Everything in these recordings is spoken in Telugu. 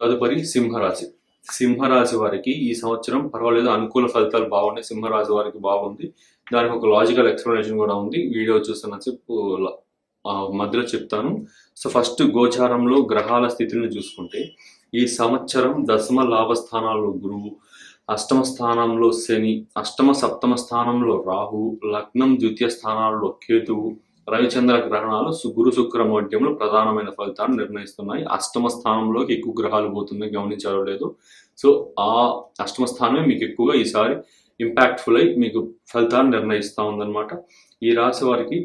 తదుపరి సింహరాశి. సింహరాశి వారికి ఈ సంవత్సరం పర్వాలేదు అనుకూల ఫలితాలు బాగున్నాయి సింహరాశి వారికి బాగుంది. దానికి ఒక లాజికల్ ఎక్స్ప్లెనేషన్ కూడా ఉంది. వీడియో చూస్తున్న చెప్పు మధ్యలో చెప్తాను. సో ఫస్ట్ గోచారంలో గ్రహాల స్థితిని చూసుకుంటే ఈ సంవత్సరం దశమ లాభ స్థానాల్లో గురువు అష్టమ స్థానంలో శని అష్టమ సప్తమ స్థానంలో రాహు లగ్నం ద్వితీయ స్థానాల్లో కేతువు రవిచంద్ర గ్రహణాలు గురు శుక్ర మధ్యంలో ప్రధానమైన ఫలితాన్ని నిర్ణయిస్తున్నాయి. అష్టమ స్థానంలోకి ఎక్కువ గ్రహాలు పోతున్నాయి గమనించారో లేదు. సో ఆ అష్టమ స్థానమే మీకు ఎక్కువగా ఈసారి ఇంపాక్ట్ఫుల్ అయి మీకు ఫలితాన్ని నిర్ణయిస్తూ ఉందన్నమాట. ఈ రాశి వారికి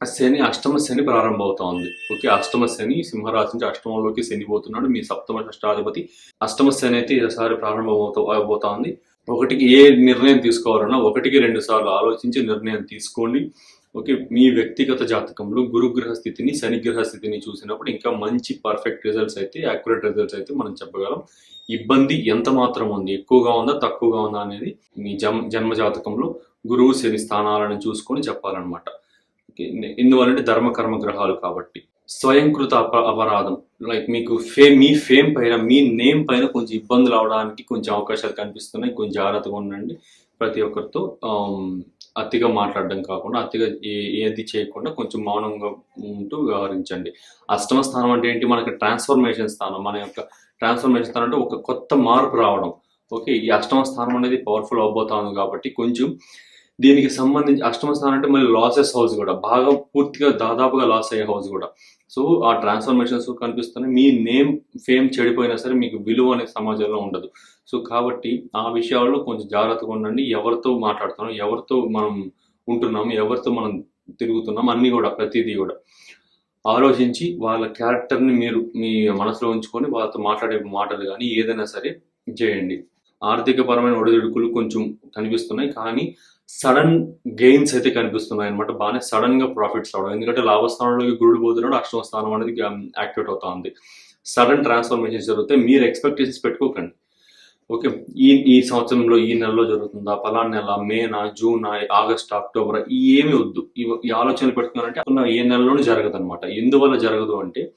శని అష్టమ శని ప్రారంభమవుతా ఉంది. ఓకే అష్టమ శని సింహరాశి నుంచి అష్టమంలోకి శని పోతున్నాడు. మీ సప్తమ షష్టాధిపతి అష్టమ శని అయితే ఈసారి ప్రారంభమవుతా అవబోతా ఉంది. ఒకటికి ఏ నిర్ణయం తీసుకోవాలన్నా ఒకటికి రెండు సార్లు ఆలోచించి నిర్ణయం తీసుకోండి. ఓకే మీ వ్యక్తిగత జాతకంలో గురుగ్రహ స్థితిని శనిగ్రహ స్థితిని చూసినప్పుడు ఇంకా మంచి పర్ఫెక్ట్ రిజల్ట్స్ అయితే యాక్యురేట్ రిజల్ట్స్ అయితే మనం చెప్పగలం. ఇబ్బంది ఎంత మాత్రం ఉంది ఎక్కువగా ఉందా తక్కువగా ఉందా అనేది మీ జన్మ జన్మ జాతకంలో గురువు శని స్థానాలను చూసుకొని చెప్పాలన్నమాట. ఎందువల్లంటే ఎందువలంటే గ్రహాలు కాబట్టి. స్వయంకృత అప అపరాధం లైక్ మీకు ఫేమ్ మీ ఫేమ్ పైన మీ నేమ్ పైన కొంచెం ఇబ్బందులు అవడానికి కొంచెం అవకాశాలు కనిపిస్తున్నాయి. కొంచెం జాగ్రత్తగా ఉండండి. ప్రతి ఒక్కరితో అతిగా మాట్లాడడం కాకుండా అతిగా ఏది చేయకుండా కొంచెం మౌనంగా ఉంటూ వ్యవహరించండి. అష్టమ స్థానం అంటే ఏంటి? మనకి ట్రాన్స్ఫర్మేషన్ స్థానం. మన యొక్క ట్రాన్స్ఫర్మేషన్ స్థానం అంటే ఒక కొత్త మార్పు రావడం. ఓకే ఈ అష్టమ స్థానం అనేది పవర్ఫుల్ అవబోతా ఉంది కాబట్టి కొంచెం దీనికి సంబంధించి అష్టమ స్థానం అంటే మళ్ళీ లాసెస్ హౌస్ కూడా. బాగా పూర్తిగా దాదాపుగా లాస్ అయ్యే హౌస్ కూడా. సో ఆ ట్రాన్స్ఫర్మేషన్స్ కనిపిస్తున్నాయి. మీ నేమ్ ఫేమ్ చెడిపోయినా సరే మీకు విలువ అనేది సమాజంలో ఉండదు. సో కాబట్టి ఆ విషయాల్లో కొంచెం జాగ్రత్తగా ఉండండి. ఎవరితో మాట్లాడుతున్నాం ఎవరితో మనం ఉంటున్నాం ఎవరితో మనం తిరుగుతున్నాం అన్నీ కూడా ప్రతిదీ కూడా. ఆలోచించి వాళ్ళ క్యారెక్టర్ని మీరు మీ మనసులో ఉంచుకొని వాళ్ళతో మాట్లాడే మాటలు కానీ ఏదైనా సరే చేయండి. ఆర్థిక పరమైన ఒడిదుడుకులు కొంచెం కనిపిస్తున్నాయి కానీ సడన్ గెయిన్స్ అయితే కనిపిస్తున్నాయి అనమాట బాగానే సడన్గా ప్రాఫిట్స్ రావడం ఎందుకంటే లాభస్థానంలోకి గురుడు పోతున్నాడు అష్టమ స్థానం అనేది యాక్టివేట్ అవుతా ఉంది. సడన్ ట్రాన్స్ఫర్మేషన్ జరుగుతాయి మీరు ఎక్స్పెక్టేషన్స్ పెట్టుకోకండి. ఓకే ఈ ఈ సంవత్సరంలో ఈ నెలలో జరుగుతుందా? పలానా నెల మేనా జూనా ఆగస్ట్ అక్టోబర్ ఈ ఏమి వద్దు ఈ- ఆలోచనలు పెట్టుకున్నారంటే ఏ నెలలోనూ జరగదు అనమాట ఎందువల్ల జరగదు అంటే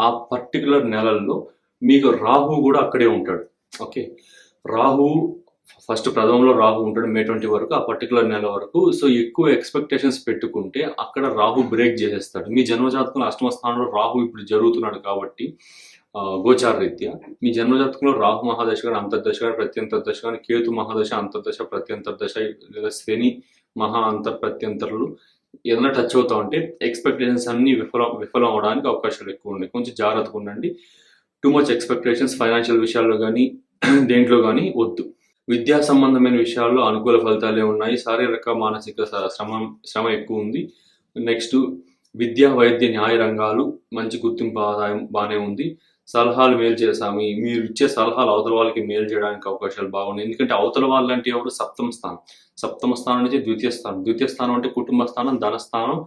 ఆ పర్టికులర్ నెలల్లో మీకు రాహు కూడా అక్కడే ఉంటాడు. ఓకే రాహు ఫస్ట్ ప్రథమంలో రాహు ఉంటాడు మే ట్వంటీ వరకు ఆ పర్టికులర్ నెల వరకు. సో ఎక్కువ ఎక్స్పెక్టేషన్స్ పెట్టుకుంటే అక్కడ రాహు బ్రేక్ చేసేస్తాడు. మీ జన్మజాతకంలో అష్టమ స్థానంలో రాహు ఇప్పుడు జరుగుతున్నాడు కాబట్టి గోచార రీత్యా. మీ జన్మజాతకంలో రాహు మహాదశ కానీ అంతర్దశ కానీ ప్రత్యంతర్దశ కానీ కేతు మహాదశ అంతర్దశ ప్రత్యంతర్దశ లేదా శని మహా అంతర్ ప్రత్యంతరులు ఏదైనా టచ్ అవుతా ఉంటే ఎక్స్పెక్టేషన్స్ అన్ని విఫలం విఫలం అవడానికి అవకాశాలు ఎక్కువ ఉన్నాయి. కొంచెం జాగ్రత్తగా ఉండండి. టూ మచ్ ఎక్స్పెక్టేషన్స్ ఫైనాన్షియల్ విషయాల్లో కానీ దేంట్లో కానీ వద్దు. విద్యా సంబంధమైన విషయాల్లో అనుకూల ఫలితాలే ఉన్నాయి. శారీరక మానసిక శ్రమ శ్రమ ఎక్కువ ఉంది. నెక్స్ట్ విద్యా వైద్య న్యాయ రంగాలు మంచి గుర్తింపు ఆదాయం బాగానే ఉంది. సలహాలు మేలు చేసామి మీరు ఇచ్చే సలహాలు అవతల వాళ్ళకి మేలు చేయడానికి అవకాశాలు బాగున్నాయి. ఎందుకంటే అవతల వాళ్ళంటే ఎవరు? సప్తమ స్థానం. సప్తమ స్థానం నుంచి ద్వితీయ స్థానం. ద్వితీయ స్థానం అంటే కుటుంబ స్థానం ధనస్థానం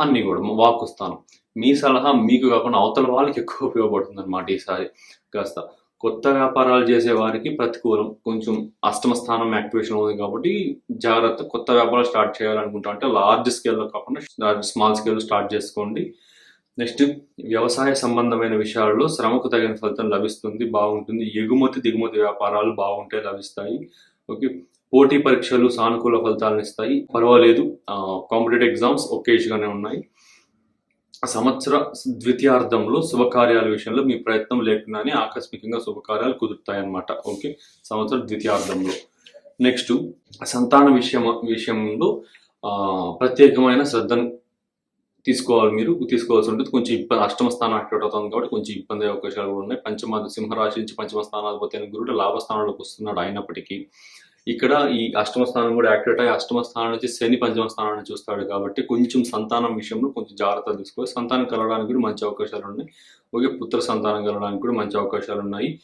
అన్ని కూడా వాక్కు స్థానం. మీ సలహా మీకు కాకుండా అవతల వాళ్ళకి ఎక్కువ ఉపయోగపడుతుంది అనమాట ఈసారి కాస్త. కొత్త వ్యాపారాలు చేసే వారికి ప్రతికూలం. కొంచెం అష్టమ స్థానం యాక్టివేషన్ ఉంది కాబట్టి జాగ్రత్త కొత్త వ్యాపారాలు స్టార్ట్ చేయాలనుకుంటా అంటే లార్జ్ స్కేల్లో కాకుండా స్మాల్ స్కేల్ స్టార్ట్ చేసుకోండి. నెక్స్ట్ వ్యవసాయ సంబంధమైన విషయాల్లో శ్రమకు తగిన ఫలితం లభిస్తుంది బాగుంటుంది. ఎగుమతి దిగుమతి వ్యాపారాలు బాగుంటే లభిస్తాయి. ఓకే పోటీ పరీక్షలు సానుకూల ఫలితాలను ఇస్తాయి. పర్వాలేదు. కాంపిటేటివ్ ఎగ్జామ్స్ ఒకేజ్గానే ఉన్నాయి. సంవత్సర ద్వితీయార్థంలో శుభకార్యాల విషయంలో మీ ప్రయత్నం లేకుండానే ఆకస్మికంగా శుభకార్యాలు కుదురుతాయి అన్నమాట ఓకే? సంవత్సర ద్వితీయార్థంలో నెక్స్ట్ సంతాన విషయం విషయంలో ప్రత్యేకమైన శ్రద్ధను తీసుకోవాలి మీరు. తీసుకోవాల్సి ఉంటుంది. కొంచెం ఇబ్బంది అష్టమ స్థానం యాక్టివేట్ అవుతుంది కాబట్టి కొంచెం ఇబ్బంది అయ్యే అవకాశాలు కూడా ఉన్నాయి. పంచమ సింహరాశి నుంచి పంచమ స్థానాధిపతి అయిన గురుడు లాభ స్థానంలోకి వస్తున్నాడు అయినప్పటికీ. ఇక్కడ ఈ అష్టమ స్థానం కూడా యాక్టివేట్ అయ్యి అష్టమ స్థానం నుంచి శని పంచమ స్థానాన్ని చూస్తాడు కాబట్టి కొంచెం సంతానం విషయంలో కొంచెం జాగ్రత్త తీసుకోవాలి. సంతానం కలవడానికి కూడా మంచి అవకాశాలు ఉన్నాయి. ఓకే పుత్ర సంతానం కలవడానికి కూడా మంచి అవకాశాలు ఉన్నాయి.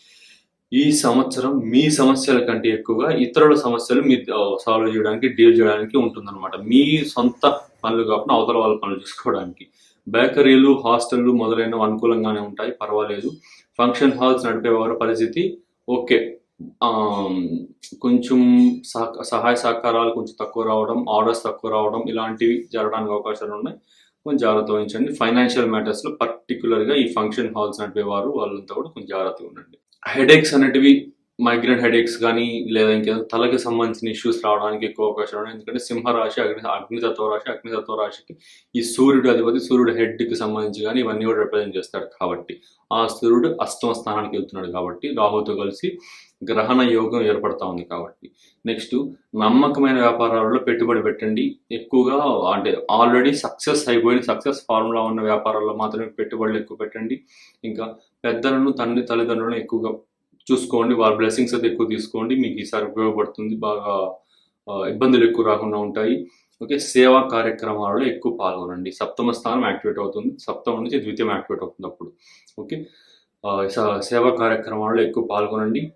ఈ సంవత్సరం మీ సమస్యల కంటే ఎక్కువగా ఇతరుల సమస్యలు మీరు సాల్వ్ చేయడానికి డీల్ చేయడానికి ఉంటుందన్నమాట. మీ సొంత పనులు కాకుండా అవతల వాళ్ళ పనులు చూసుకోవడానికి. బేకరీలు హాస్టళ్ళు మొదలైనవి అనుకూలంగానే ఉంటాయి. పర్వాలేదు. ఫంక్షన్ హాల్స్ నడిపేవారి పరిస్థితి ఓకే. కొంచెం సహ- సహాయ సహకారాలు కొంచెం తక్కువ రావడం ఆర్డర్స్ తక్కువ రావడం ఇలాంటివి జరగడానికి అవకాశాలు ఉన్నాయి. కొంచెం జాగ్రత్త వహించండి. ఫైనాన్షియల్ మ్యాటర్స్లో పర్టికులర్గా ఈ ఫంక్షన్ హాల్స్ నడిపే వారు వాళ్ళంతా కూడా కొంచెం జాగ్రత్తగా ఉండండి. హెడేక్స్ అనేటివి మైగ్రేన్ హెడేక్స్ కానీ లేదా ఇంకేదో తలకి సంబంధించిన ఇష్యూస్ రావడానికి ఎక్కువ అవకాశం ఉన్నాయి. ఎందుకంటే సింహరాశి అగ్ని అగ్నితత్వ రాశి అగ్నితత్వ రాశికి ఈ సూర్యుడు అధిపతి సూర్యుడు హెడ్కి కి సంబంధించి కానీ ఇవన్నీ కూడా రిప్రజెంట్ చేస్తాడు కాబట్టి. ఆ సూర్యుడు అష్టమ స్థానానికి వెళ్తున్నాడు కాబట్టి రాహుతో కలిసి గ్రహణ యోగం ఏర్పడతా ఉంది కాబట్టి. నెక్స్ట్ నమ్మకమైన వ్యాపారాలలో పెట్టుబడి పెట్టండి. ఎక్కువగా అంటే ఆల్రెడీ సక్సెస్ అయిపోయిన సక్సెస్ ఫార్ములా ఉన్న వ్యాపారాల్లో మాత్రమే పెట్టుబడులు ఎక్కువ పెట్టండి. ఇంకా పెద్దలను తండ్రి తల్లిదండ్రులను ఎక్కువగా చూసుకోండి. వారి బ్లెస్సింగ్స్ అయితే ఎక్కువ తీసుకోండి. మీకు ఈసారి ఉపయోగపడుతుంది. బాగా ఇబ్బందులు ఎక్కువ రాకుండా ఉంటాయి. ఓకే సేవా కార్యక్రమాలలో ఎక్కువ పాల్గొనండి. సప్తమ స్థానం యాక్టివేట్ అవుతుంది. సప్తమం నుంచి ద్వితీయం యాక్టివేట్ అవుతుంది అప్పుడు. ఓకే స- సేవా కార్యక్రమాలలో ఎక్కువ పాల్గొనండి.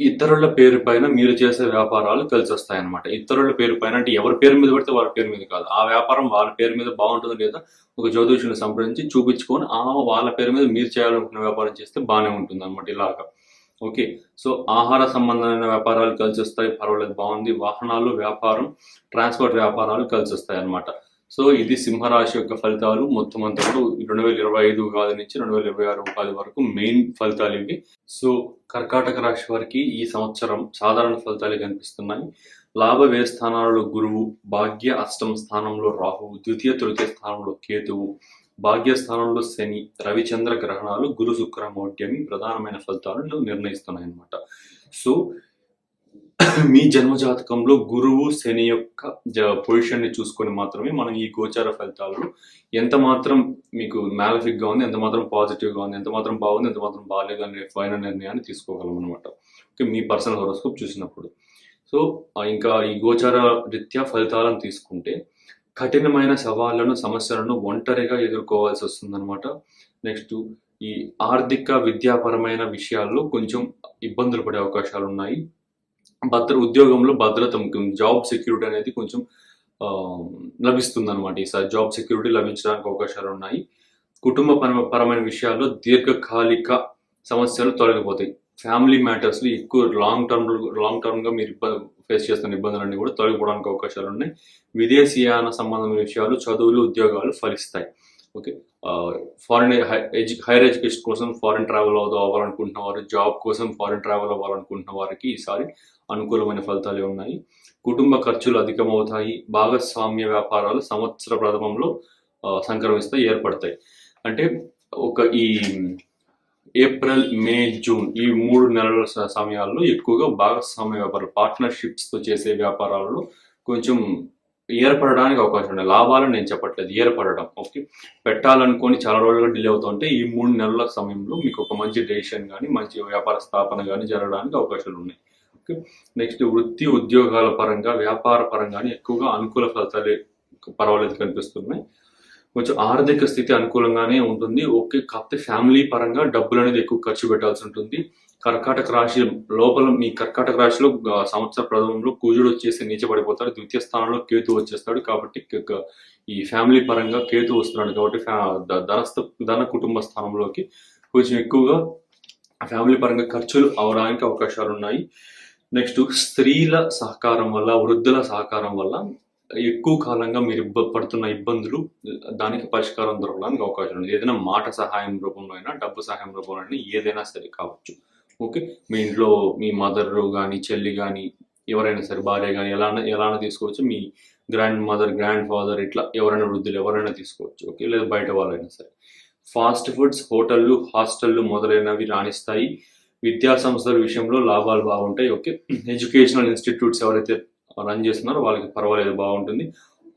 ఇతరుల పేరు పైన మీరు చేసే వ్యాపారాలు కలిసి వస్తాయి అనమాట ఇతరుల పేరు పైన అంటే ఎవరి పేరు మీద పడితే వారి పేరు మీద కాదు. ఆ వ్యాపారం వాళ్ళ పేరు మీద బాగుంటుంది లేదా ఒక జ్యోతిషుని సంప్రదించి చూపించుకొని ఆ వాళ్ళ పేరు మీద మీరు చేయాలనుకున్న వ్యాపారం చేస్తే బాగానే ఉంటుంది అనమాట ఇలాగా. ఓకే. సో ఆహార సంబంధమైన వ్యాపారాలు కలిసి వస్తాయి పర్వాలేదు బాగుంది. వాహనాలు వ్యాపారం ట్రాన్స్పోర్ట్ వ్యాపారాలు కలిసి వస్తాయి అనమాట సో ఇది సింహరాశి యొక్క ఫలితాలు. మొత్తం అంతా కూడా రెండు వేల ఇరవై ఐదు ఉగాది నుంచి రెండు వేల ఇరవై ఆరు ఉగాది వరకు మెయిన్ ఫలితాలు ఇవి. సో కర్కాటక రాశి వారికి ఈ సంవత్సరం సాధారణ ఫలితాలు కనిపిస్తున్నాయి. లాభ వ్యయ స్థానాలలో గురువు భాగ్య అష్టమ స్థానంలో రాహువు ద్వితీయ తృతీయ స్థానంలో కేతువు భాగ్య స్థానంలో శని రవిచంద్ర గ్రహణాలు గురు శుక్ర మౌఢ్యమి ప్రధానమైన ఫలితాలను నిర్ణయిస్తున్నాయి అన్నమాట సో మీ జన్మ జాతకంలో గురువు శని యొక్క పొజిషన్ని చూసుకొని మాత్రమే మనం ఈ గోచార ఫలితాలు ఎంత మాత్రం మీకు మ్యాలఫిక్గా ఉంది ఎంత మాత్రం పాజిటివ్గా ఉంది ఎంత మాత్రం బాగుంది ఎంత మాత్రం బాగాలేదు అనే ఫైనల్ నిర్ణయాన్ని తీసుకోగలం అనమాట ఓకే మీ పర్సనల్ హోరోస్కోప్ చూసినప్పుడు. సో ఇంకా ఈ గోచార రీత్యా ఫలితాలను తీసుకుంటే కఠినమైన సవాళ్ళను సమస్యలను ఒంటరిగా ఎదుర్కోవాల్సి వస్తుందన్నమాట. నెక్స్ట్ ఈ ఆర్థిక విద్యాపరమైన విషయాల్లో కొంచెం ఇబ్బందులు పడే అవకాశాలు ఉన్నాయి భద్ర ఉద్యోగంలో భద్రత ముఖ్యం. జాబ్ సెక్యూరిటీ అనేది కొంచెం లభిస్తుంది అనమాట ఈసారి జాబ్ సెక్యూరిటీ లభించడానికి అవకాశాలు ఉన్నాయి. కుటుంబ పరమైన విషయాల్లో దీర్ఘకాలిక సమస్యలు తొలగిపోతాయి. ఫ్యామిలీ మ్యాటర్స్ ఎక్కువ లాంగ్ టర్మ్ లాంగ్ టర్మ్గా మీరు ఫేస్ చేస్తున్న ఇబ్బందులన్నీ కూడా తొలగిపోవడానికి అవకాశాలు ఉన్నాయి. విదేశీయాన సంబంధమైన విషయాలు చదువులు ఉద్యోగాలు ఫలిస్తాయి. ఓకే. ఫారిన్ హైయర్ ఎడ్యుకేషన్ కోసం ఫారిన్ ట్రావెల్ అవుతూ అవ్వాలనుకుంటున్న వారు జాబ్ కోసం ఫారిన్ ట్రావెల్ అవ్వాలనుకుంటున్న వారికి ఈసారి అనుకూలమైన ఫలితాలే ఉన్నాయి. కుటుంబ ఖర్చులు అధికమవుతాయి. భాగస్వామ్య వ్యాపారాలు సంవత్సర ప్రథమంలో సంక్రమిస్తే ఏర్పడతాయి. అంటే ఒక ఈ ఏప్రిల్ మే జూన్ ఈ మూడు నెలల సమయాల్లో ఎక్కువగా భాగస్వామ్య వ్యాపారాలు పార్ట్నర్షిప్స్తో చేసే వ్యాపారాలలో కొంచెం ఏర్పడడానికి అవకాశం ఉంది లాభాలను నేను చెప్పట్లేదు. ఏర్పడడం. ఓకే? పెట్టాలనుకొని చాలా రోజులుగా డిలే అవుతుంటే ఈ మూడు నెలల సమయంలో మీకు ఒక మంచి డెసిషన్ కానీ మంచి వ్యాపార స్థాపన కానీ జరగడానికి అవకాశాలు ఉన్నాయి. నెక్స్ట్ వృత్తి ఉద్యోగాల పరంగా వ్యాపార పరంగానే ఎక్కువగా అనుకూల ఫలితాలు పర్వాలేదు కనిపిస్తున్నాయి. కొంచెం ఆర్థిక స్థితి అనుకూలంగానే ఉంటుంది. ఓకే కాకపోతే ఫ్యామిలీ పరంగా డబ్బులు అనేది ఎక్కువ ఖర్చు పెట్టాల్సి ఉంటుంది. కర్కాటక రాశి లోపల మీ కర్కాటక రాశిలో సంవత్సర ప్రథమంలో కుజుడు వచ్చేసి నీచబడిపోతాడు. ద్వితీయ స్థానంలో కేతు వచ్చేస్తాడు. కాబట్టి ఈ ఫ్యామిలీ పరంగా కేతు వస్తున్నాడు. కాబట్టి ఫ్యా- ధనస్థ ధన కుటుంబ స్థానంలోకి కొంచెం ఎక్కువగా ఫ్యామిలీ పరంగా ఖర్చులు అవడానికి అవకాశాలు ఉన్నాయి నెక్స్ట్ స్త్రీల సహకారం వల్ల వృద్ధుల సహకారం వల్ల ఎక్కువ కాలంగా మీరు ఇబ్బ పడుతున్న ఇబ్బందులు దానికి పరిష్కారం దొరకడానికి అవకాశం ఉంది. ఏదైనా మాట సహాయం రూపంలో అయినా డబ్బు సహాయం రూపంలో అయినా ఏదైనా సరే కావచ్చు. ఓకే? మీ ఇంట్లో మీ మదర్ కానీ చెల్లి కానీ ఎవరైనా సరే భార్య కానీ ఎలా ఎలా తీసుకోవచ్చు? మీ గ్రాండ్ మదర్ గ్రాండ్ ఫాదర్ ఇట్లా ఎవరైనా వృద్ధులు ఎవరైనా తీసుకోవచ్చు. ఓకే? లేదా బయట వాళ్ళైనా సరే. ఫాస్ట్ ఫుడ్స్ హోటళ్ళు హాస్టళ్ళు మొదలైనవి రాణిస్తాయి. విద్యా సంస్థల విషయంలో లాభాలు బాగుంటాయి ఓకే. ఎడ్యుకేషనల్ ఇన్స్టిట్యూట్స్ ఎవరైతే రన్ చేస్తున్నారో వాళ్ళకి పర్వాలేదు బాగుంటుంది.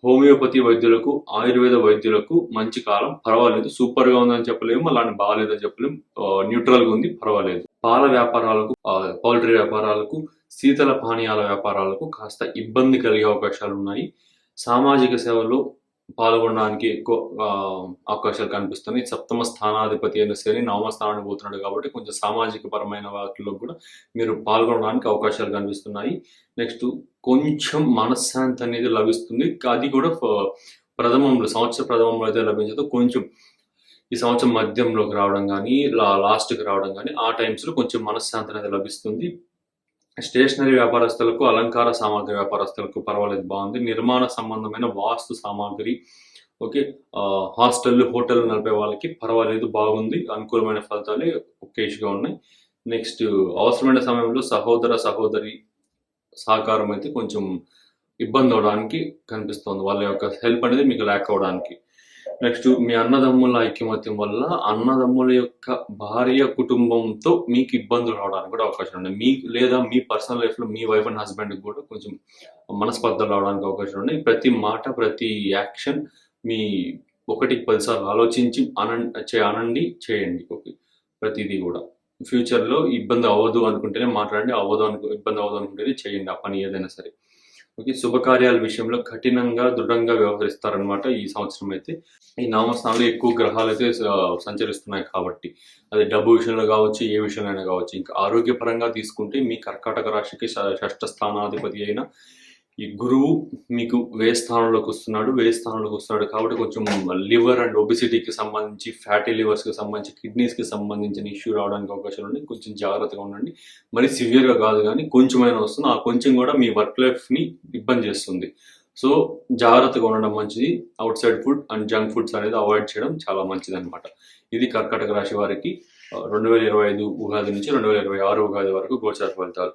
హోమియోపతి వైద్యులకు ఆయుర్వేద వైద్యులకు మంచి కాలం పర్వాలేదు. సూపర్గా ఉందని చెప్పలేము అలాంటి బాగాలేదని చెప్పలేము. న్యూట్రల్గా ఉంది పర్వాలేదు. పాల వ్యాపారాలకు పౌల్ట్రీ వ్యాపారాలకు శీతల పానీయాల వ్యాపారాలకు కాస్త ఇబ్బంది కలిగే అవకాశాలు ఉన్నాయి. సామాజిక సేవలో పాల్గొనడానికి ఎక్కువ అవకాశాలు కనిపిస్తున్నాయి. సప్తమ స్థానాధిపతి అయిన శని నవమ స్థానానికి పోతున్నాడు కాబట్టి కొంచెం సామాజిక పరమైన వాటిలో కూడా మీరు పాల్గొనడానికి అవకాశాలు కనిపిస్తున్నాయి. నెక్స్ట్ కొంచెం మనశ్శాంతి అనేది లభిస్తుంది. అది కూడా ప్రథమంలో సంవత్సర ప్రథమంలో అయితే లభించదు. కొంచెం ఈ సంవత్సరం మధ్యంలోకి రావడం కానీ లా లాస్ట్కి రావడం కానీ ఆ టైమ్స్లో కొంచెం మనశ్శాంతి అనేది లభిస్తుంది. స్టేషనరీ వ్యాపారస్తులకు అలంకార సామాగ్రి వ్యాపారస్తులకు పర్వాలేదు బాగుంది. నిర్మాణ సంబంధమైన వాస్తు సామాగ్రి ఓకే హాస్టల్ హోటల్ నడిపే వాళ్ళకి పర్వాలేదు బాగుంది. అనుకూలమైన ఫలితాలే ఒకేష్గా ఉన్నాయి. నెక్స్ట్ అవసరమైన సమయంలో సహోదర సహోదరి సహకారం అయితే కొంచెం ఇబ్బంది అవడానికి కనిపిస్తుంది. వాళ్ళ యొక్క హెల్ప్ అనేది మీకు ల్యాక్ అవడానికి నెక్స్ట్ మీ అన్నదమ్ముల ఐక్యమత్యం వల్ల అన్నదమ్ముల యొక్క భార్య కుటుంబంతో మీకు ఇబ్బందులు రావడానికి కూడా అవకాశం ఉంది. మీ లేదా మీ పర్సనల్ లైఫ్లో మీ వైఫ్ అండ్ హస్బెండ్కి కూడా కొంచెం మనస్పర్ధలు రావడానికి అవకాశం ఉంది. ప్రతి మాట ప్రతి యాక్షన్ మీ ఒకటికి పదిసార్లు ఆలోచించి అనం అనండి చేయండి. ఓకే ప్రతిదీ కూడా. ఫ్యూచర్లో ఇబ్బంది అవ్వదు అనుకుంటేనే మాట్లాడండి. అవ్వదు అనుకు ఇబ్బంది అవ్వదు అనుకుంటేనే చేయండి. ఆ పని ఏదైనా సరే. ఓకే శుభకార్యాల విషయంలో కఠినంగా దృఢంగా వ్యవహరిస్తారనమాట ఈ సంవత్సరం అయితే. ఈ నామస్థానంలో ఎక్కువ గ్రహాలు అయితే సంచరిస్తున్నాయి కాబట్టి. అది డబ్బు విషయంలో కావచ్చు ఏ విషయంలో కావచ్చు. ఇంకా ఆరోగ్యపరంగా తీసుకుంటే మీ కర్కాటక రాశికి ష- షష్ఠ స్థానాధిపతి అయిన ఈ గురువు మీకు వే స్థానంలోకి వస్తున్నాడు వే స్థానంలోకి వస్తున్నాడు కాబట్టి కొంచెం లివర్ అండ్ ఒబిసిటీకి సంబంధించి ఫ్యాటీ లివర్స్కి సంబంధించి కిడ్నీస్కి సంబంధించిన ఇష్యూ రావడానికి అవకాశాలు ఉన్నాయి. కొంచెం జాగ్రత్తగా ఉండండి. మరి సివియర్గా కాదు కానీ కొంచెమైనా వస్తుంది. ఆ కొంచెం కూడా మీ వర్క్ లైఫ్ని ఇబ్బంది చేస్తుంది. సో జాగ్రత్తగా ఉండడం మంచిది. Outside food and junk foods అనేది అవాయిడ్ చేయడం చాలా మంచిది అనమాట ఇది కర్కటక రాశి వారికి రెండు వేల ఇరవై ఐదు ఉగాది నుంచి రెండు వేల ఇరవై ఆరు ఉగాది వరకు గోచార ఫలితాలు.